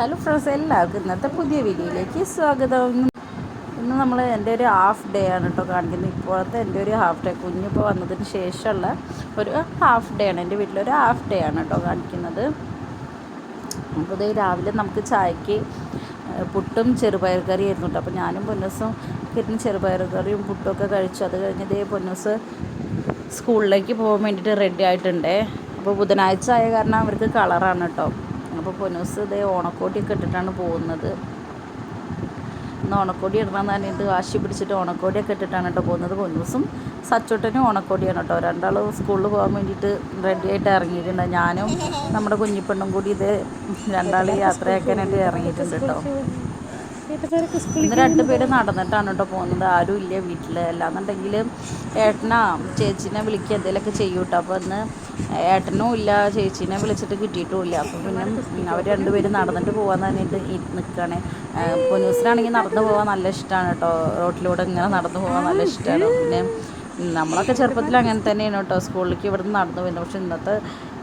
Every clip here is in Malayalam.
ഹലോ ഫ്രണ്ട്സ് എല്ലാവർക്കും ഇന്നത്തെ പുതിയ വീഡിയോയിലേക്ക് സ്വാഗതം. ഇന്ന് നമ്മൾ എന്റെ ഒരു ഹാഫ് ഡേ ആണ് കേട്ടോ കാണിക്കുന്നത്. ഇപ്പോഴത്തെ എന്റെ ഒരു ഹാഫ് ഡേ. കുഞ്ഞിപ്പോൾ വന്നതിന് ശേഷമുള്ള ഒരു ഹാഫ് ഡേ ആണ്. എന്റെ വീട്ടിലൊരു ഹാഫ് ഡേ ആണ് കേട്ടോ കാണിക്കുന്നത്. അപ്പോൾ രാവിലെ നമുക്ക് ചായക്ക് പുട്ടും ചെറുപയർ കറിയായിരുന്നു കേട്ടോ. അപ്പോൾ ഞാനും പൊന്നസും കിട്ടുന്ന ചെറുപയർ കറിയും പുട്ടും ഒക്കെ കഴിച്ചു. അത് കഴിഞ്ഞ് ഇതേ പൊന്നസ് സ്കൂളിലേക്ക് പോകാൻ വേണ്ടിയിട്ട് റെഡി ആയിട്ടുണ്ടേ. അപ്പോൾ ബുധനാഴ്ച ആയ കാരണം അവർക്ക് കളറാണ് കേട്ടോ. അപ്പോൾ പൊന്നൂസ് ഇതേ ഓണക്കോടിയൊക്കെ ഇട്ടിട്ടാണ് പോകുന്നത്. ഇന്ന് ഓണക്കോടി ഇടണമെന്ന് പറഞ്ഞിട്ട് വാശി പിടിച്ചിട്ട് ഓണക്കോടിയൊക്കെ ഇട്ടിട്ടാണ് കേട്ടോ പോകുന്നത്. പൊന്നൂസും സച്ചോട്ടനും ഓണക്കോടിയാണ് കേട്ടോ. രണ്ടാൾ സ്കൂളിൽ പോകാൻ വേണ്ടിയിട്ട് റെഡിയായിട്ട് ഇറങ്ങിയിട്ടുണ്ട്. ഞാനും നമ്മുടെ കുഞ്ഞിപ്പെണ്ണും കൂടി ഇത് രണ്ടാൾ യാത്രയാക്കാനായിട്ട് ഇറങ്ങിയിട്ടുണ്ട് കേട്ടോ. ഇന്ന് രണ്ടുപേര് നടന്നിട്ടാണ് കേട്ടോ പോകുന്നത്. ആരും ഇല്ല വീട്ടിൽ അല്ലാന്നുണ്ടെങ്കിൽ ഏട്ടനാ ചേച്ചിനെ വിളിക്കുക എന്തെങ്കിലുമൊക്കെ ചെയ്യൂട്ടോ. അപ്പോൾ ഇന്ന് ഏട്ടനും ഇല്ല ചേച്ചീനെ വിളിച്ചിട്ട് കിട്ടിയിട്ടും ഇല്ല അപ്പോൾ പിന്നെ അവർ രണ്ടുപേരും നടന്നിട്ട് പോകാൻ തന്നെയിട്ട് നിൽക്കുകയാണ് പൊന്നൂസിനാണെങ്കിൽ നടന്നു പോകാൻ നല്ല ഇഷ്ടമാണ് കേട്ടോ റോട്ടിലൂടെ ഇങ്ങനെ നടന്നു പോകാൻ നല്ല ഇഷ്ടമാണ് പിന്നെ നമ്മളൊക്കെ ചെറുപ്പത്തിൽ അങ്ങനെ തന്നെയാണ് കേട്ടോ സ്കൂളിലേക്ക് ഇവിടുന്ന് നടന്നു വരുന്നത് പക്ഷെ ഇന്നത്തെ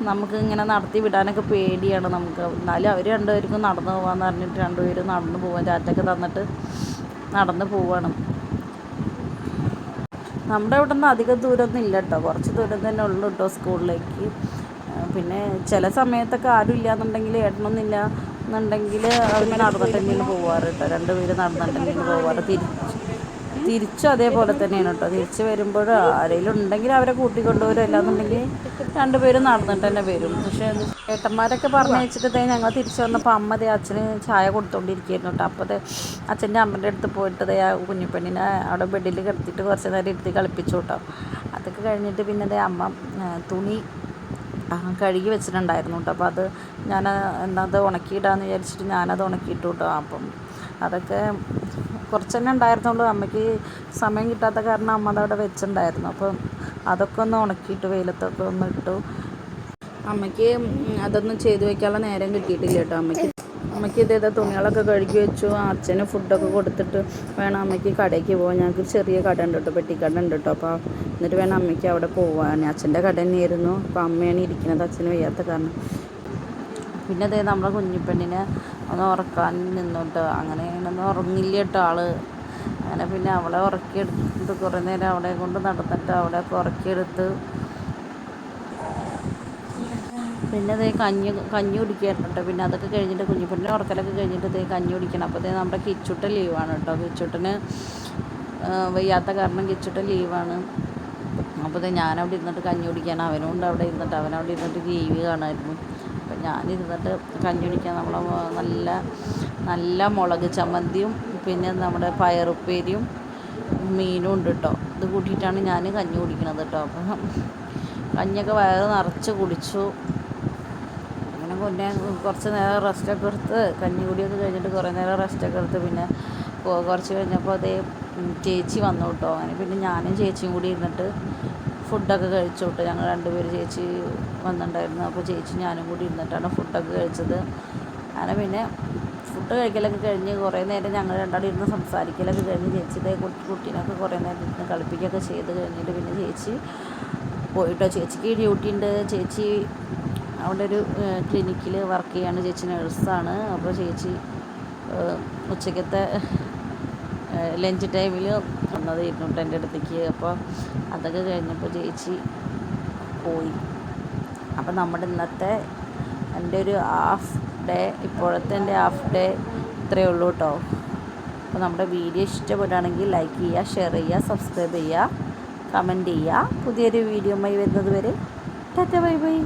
നമുക്ക് ഇങ്ങനെ നടത്തി വിടാനൊക്കെ പേടിയാണ് നമുക്ക്. എന്നാലും അവർ രണ്ടുപേർക്കും നടന്നു പോകാമെന്ന് പറഞ്ഞിട്ട് രണ്ടുപേരും നടന്നു പോകാൻ ചാറ്റൊക്കെ തന്നിട്ട് നടന്ന് പോവാണ്. നമ്മുടെ ഇവിടെ നിന്ന് അധികം ദൂരമൊന്നും ഇല്ല കേട്ടോ. കുറച്ച് ദൂരം തന്നെ ഉള്ളു കേട്ടോ സ്കൂളിലേക്ക്. പിന്നെ ചില സമയത്തൊക്കെ ആരും ഇല്ല എന്നുണ്ടെങ്കിൽ അവർ നടന്നിട്ടെങ്കിലും പോവാറ് കേട്ടോ. രണ്ടുപേര് നടന്നിട്ടെങ്കിലും പോവാറ്. തിരിച്ച് തിരിച്ചും അതേപോലെ തന്നെയാണ് കേട്ടോ. തിരിച്ച് വരുമ്പോൾ ആരെങ്കിലും ഉണ്ടെങ്കിൽ അവരെ കൂട്ടിക്കൊണ്ടുവരും. അല്ലാന്നുണ്ടെങ്കിൽ രണ്ടുപേരും നടന്നിട്ട് തന്നെ വരും. പക്ഷേ ഏട്ടന്മാരൊക്കെ പറഞ്ഞു വെച്ചിട്ട് ഞങ്ങൾ തിരിച്ചു വന്നപ്പോൾ അമ്മ ദേ അച്ഛന് ചായ കൊടുത്തോണ്ടിരിക്കുകയായിരുന്നു കേട്ടോ. അപ്പോൾ ദേ അച്ഛന്റെ അമ്മന്റെ അടുത്ത് പോയിട്ട് ദേ ആ കുഞ്ഞിപ്പെണ്ണിനെ അവിടെ ബെഡിൽ കിടത്തിയിട്ട് കുറച്ച് നേരം ഇരുത്തി കളിപ്പിച്ചു കേട്ടോ. അതൊക്കെ കഴിഞ്ഞിട്ട് പിന്നെ ദേ അമ്മ തുണി കഴുകി വെച്ചിട്ടുണ്ടായിരുന്നു കേട്ടോ. അപ്പോൾ അത് ഞാൻ എന്നത് ഉണക്കിയിടാന്ന് വിചാരിച്ചിട്ട് ഞാനത് ഉണക്കിയിട്ടു കേട്ടോ. അപ്പം അതൊക്കെ കുറച്ച് തന്നെ ഉണ്ടായിരുന്നുള്ളൂ. അമ്മയ്ക്ക് സമയം കിട്ടാത്ത കാരണം അമ്മ അതവിടെ വെച്ചിട്ടുണ്ടായിരുന്നു. അപ്പം അതൊക്കെ ഒന്ന് ഉണക്കിയിട്ട് വെയിലത്തൊക്കെ ഒന്ന് ഇട്ടു. അമ്മയ്ക്ക് അതൊന്നും ചെയ്തു വെക്കാനുള്ള നേരം കിട്ടിയിട്ടില്ല കേട്ടോ അമ്മയ്ക്ക്. അമ്മയ്ക്ക് ഇതേതാ തുണികളൊക്കെ കഴുകി വെച്ചു. അച്ഛന് ഫുഡൊക്കെ കൊടുത്തിട്ട് വേണം അമ്മയ്ക്ക് കടയ്ക്ക് പോകാൻ. ഞങ്ങൾക്ക് ചെറിയ കട ഉണ്ട് കേട്ടോ പെട്ടിക്കട ഉണ്ട് കേട്ടോ. അപ്പോൾ എന്നിട്ട് വേണം അമ്മയ്ക്ക് അവിടെ പോകാൻ അച്ഛന്റെ കട തന്നെയായിരുന്നു. അപ്പോൾ അമ്മയാണ് ഇരിക്കുന്നത്. അച്ഛന് വയ്യാത്ത കാരണം. പിന്നെ അതേ നമ്മളെ കുഞ്ഞിപ്പെണ്ണിനെ ഒന്ന് ഉറക്കാൻ നിന്നോട്ട്. അങ്ങനെ ഒന്ന് ഉറങ്ങില്ല കേട്ടോ ആൾ. അങ്ങനെ പിന്നെ അവളെ ഉറക്കിയെടുത്ത് കുറേ നേരം അവിടെ കൊണ്ട് നടന്നിട്ട് അവളെ ഉറക്കിയെടുത്ത് പിന്നെ അതേ കഞ്ഞി കഞ്ഞി കുടിക്കായിരുന്നു കേട്ടോ പിന്നെ അതൊക്കെ കഴിഞ്ഞിട്ട് കുഞ്ഞിപ്പെണ്ണിനെ ഉറക്കലൊക്കെ കഴിഞ്ഞിട്ട് ഇതേ കഞ്ഞി കുടിക്കണം. അപ്പോൾ ഇതേ നമ്മുടെ കിച്ചുട്ട ലീവാണ് കേട്ടോ. കിച്ചുട്ടന് വയ്യാത്ത കാരണം കിച്ചുട്ട ലീവാണ്. അപ്പോൾ ഇതേ ഞാനവിടെ ഇരുന്നിട്ട് കഞ്ഞി കുടിക്കാൻ അവനും ഉണ്ട് അവിടെ ഇരുന്നിട്ട് അവനവിടെ ഇരുന്നിട്ട് ടി വി കാണായിരുന്നു അപ്പം ഞാനിരുന്നിട്ട് കഞ്ഞി നമ്മളെ നല്ല നല്ല മുളക് ചമ്മന്തിയും പിന്നെ നമ്മുടെ പയറുപ്പേരിയും മീനും ഉണ്ട് കേട്ടോ. ഇത് കൂട്ടിയിട്ടാണ് ഞാൻ കഞ്ഞി കുടിക്കുന്നത് കേട്ടോ. അപ്പം കഞ്ഞിയൊക്കെ വയറ് നിറച്ച് കുടിച്ചു. അങ്ങനെ പിന്നെ കുറച്ച് നേരം റെസ്റ്റൊക്കെ എടുത്ത് കഞ്ഞി കുടിയൊക്കെ കഴിഞ്ഞിട്ട് കുറേ നേരം റെസ്റ്റൊക്കെ എടുത്ത് പിന്നെ കുറച്ച് കഴിഞ്ഞപ്പോൾ അതേ ചേച്ചി വന്നു കേട്ടോ. അങ്ങനെ പിന്നെ ഞാനും ചേച്ചിയും കൂടി ഇരുന്നിട്ട് ഫുഡൊക്കെ കഴിച്ചു കേട്ടോ ഞങ്ങൾ രണ്ടുപേർ ചേച്ചി വന്നിട്ടുണ്ടായിരുന്നു. അപ്പോൾ ചേച്ചി ഞാനും കൂടി ഇരുന്നിട്ടാണ് ഫുഡൊക്കെ കഴിച്ചത്. അങ്ങനെ പിന്നെ ഫുഡ് കഴിക്കലൊക്കെ കഴിഞ്ഞ് കുറേ നേരം ഞങ്ങൾ രണ്ടാളും ഇരുന്ന് സംസാരിക്കലൊക്കെ കഴിഞ്ഞ് ചേച്ചിയുടെ കുട്ടി കുട്ടീനൊക്കെ കുറേ നേരം ഇരുന്ന് കളിപ്പിക്കുകയൊക്കെ ചെയ്ത് കഴിഞ്ഞിട്ട് പിന്നെ ചേച്ചി പോയിട്ടോ. ചേച്ചിക്ക് ഡ്യൂട്ടി ഉണ്ട്. ചേച്ചി അവിടെ ഒരു ക്ലിനിക്കിൽ വർക്ക് ചെയ്യാണ്. ചേച്ചി നേഴ്സാണ്. അപ്പോൾ ചേച്ചി ഉച്ചയ്ക്കത്തെ ലഞ്ച് ടൈമിൽ വന്നത് കേട്ടോ എന്റെ അടുത്തേക്ക്. അപ്പോൾ അതൊക്കെ കഴിഞ്ഞപ്പോൾ ചേച്ചി പോയി. അപ്പോൾ നമ്മുടെ ഇന്നത്തെ എന്റെ ഒരു ഹാഫ് ഡേ ഇപ്പോഴത്തെ എന്റെ ഹാഫ് ഡേ ഇത്രയേ ഉള്ളൂ കേട്ടോ അപ്പോൾ നമ്മുടെ വീഡിയോ ഇഷ്ടപ്പെടുകയാണെങ്കിൽ ലൈക്ക് ചെയ്യുക ഷെയർ ചെയ്യുക സബ്സ്ക്രൈബ് ചെയ്യുക കമന്റ് ചെയ്യുക. പുതിയൊരു വീഡിയോ വരുന്നത് വരെ ടാറ്റ ബൈ ബൈ.